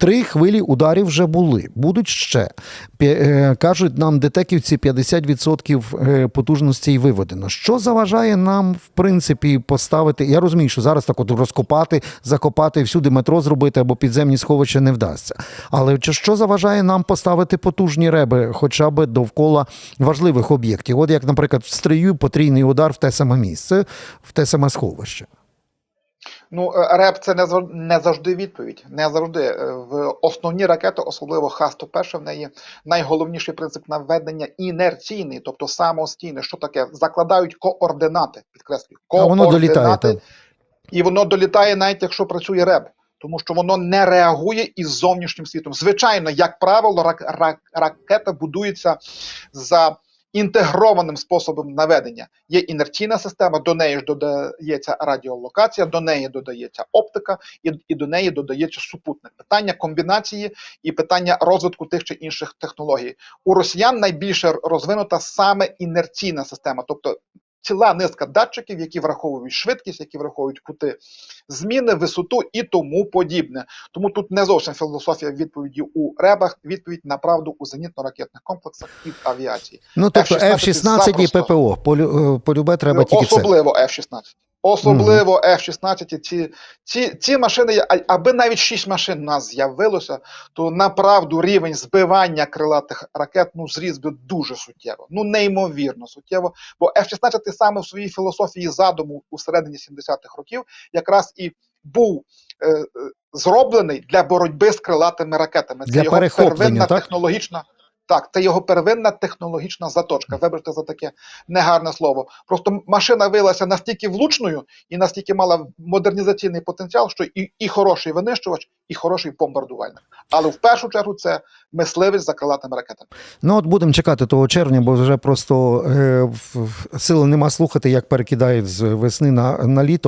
Три хвилі ударів вже були, будуть ще. Е, Кажуть нам детеківці 50% е, потужностей виведено. Що заважає нам, в принципі, поставити? Я розумію, що зараз так от розкопати, закопати, всюди метро зробити або підземні сховища не вдасться. Але чи що заважає нам поставити потужні реби, хоча б довкола важливих об'єктів? От як, наприклад, в стрію потрійний удар в те саме місце, в те саме сховище. Ну, е, РЕП це не завжди, не завжди відповідь. Не завжди. Е, В основні ракети, особливо Х-101, в неї найголовніший принцип наведення інерційний, тобто самостійний. Що таке? Закладають координати, підкреслюю. А воно долітає. координати, Так. І воно долітає навіть якщо працює РЕБ. Тому що воно не реагує із зовнішнім світом. Звичайно, як правило, рак, рак, ракета будується за інтегрованим способом наведення. Є інерційна система, до неї ж додається радіолокація, до неї додається оптика, і, і до неї додається супутник. Питання комбінації і питання розвитку тих чи інших технологій. У росіян найбільше розвинута саме інерційна система, тобто ціла низка датчиків, які враховують швидкість, які враховують кути зміни, висоту і тому подібне. Тому тут не зовсім філософія відповіді у ребах, відповідь на правду у зенітно-ракетних комплексах і в авіації. Ну, тобто F-16 F-16 і. ППО. Полю, е, полюбе треба тільки це. Особливо F-16. Особливо F-16. Ці, ці, ці машини, аби навіть 6 машин у нас з'явилося, то направду рівень збивання крилатих ракет ну, зріс би дуже суттєво. Ну, неймовірно суттєво. Бо F-16 саме в своїй філософії задуму у середині 70-х років якраз і був е, е, зроблений для боротьби з крилатими ракетами. Це Для його первинна так? технологічна. Так, це його первинна технологічна заточка. Вибачте за таке негарне слово. Просто машина виявилася настільки влучною і настільки мала модернізаційний потенціал, що і, і хороший винищувач, і хороший бомбардувальник. Але в першу чергу це мисливець за крилатими ракетами. Ну, от будемо чекати того червня, бо вже просто е, сили нема слухати, як перекидають з весни на, на літо.